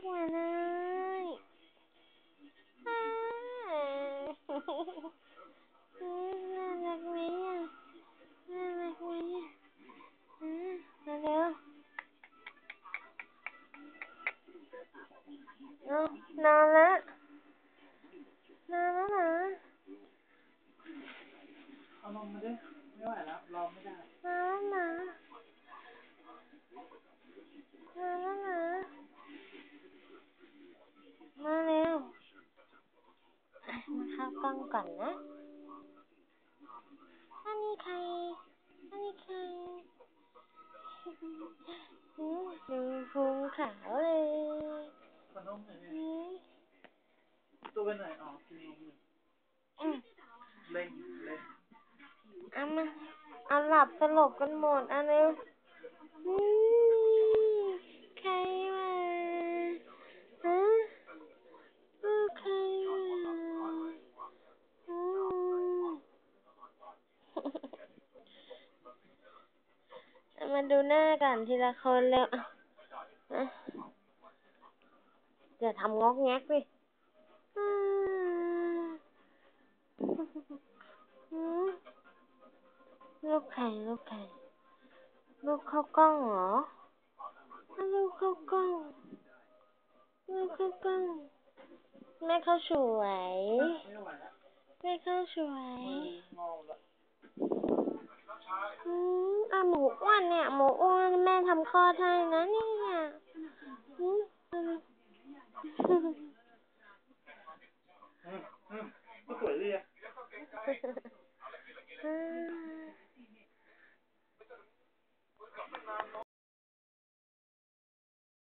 กมาเลยอ่าอืมน่ารักไหมอะน่ารักไหมอะอืมมาเร็วเอานอนละนอนแล้วเหรอเอาลงมาดิไม่ไหวแล้วรอไม่ได้นอนแล้วเหรอนอนแล้วเหรอมาเร็ว อะมาเข้ากล้องก่อนนะอันนี้ใครอันนี้ใครอืมดูพุงขาวเลยขนมหน่อยดิอืมตัวไปไหนอ๋อกินนมอยู่อืมเล่นเล่นเอามาเอาหลับสลบกันหมดเอาเร็วอืมใครวะฮะเออใครวะอืม เอา มาดูหน้ากันทีละคนแล้วอะอะอย่าทำงอกแงกดิลูกไข่ลูกไข่ลูกเข้ากล้องเหรอลูกเข้ากล้องลูกเข้ากล้องแม่เข้าสวยแม่เข้าสวย วนเนี่ย หมูอ้วนแม่ทำคลอดให้นะเนี่ยก็สวยดีอะ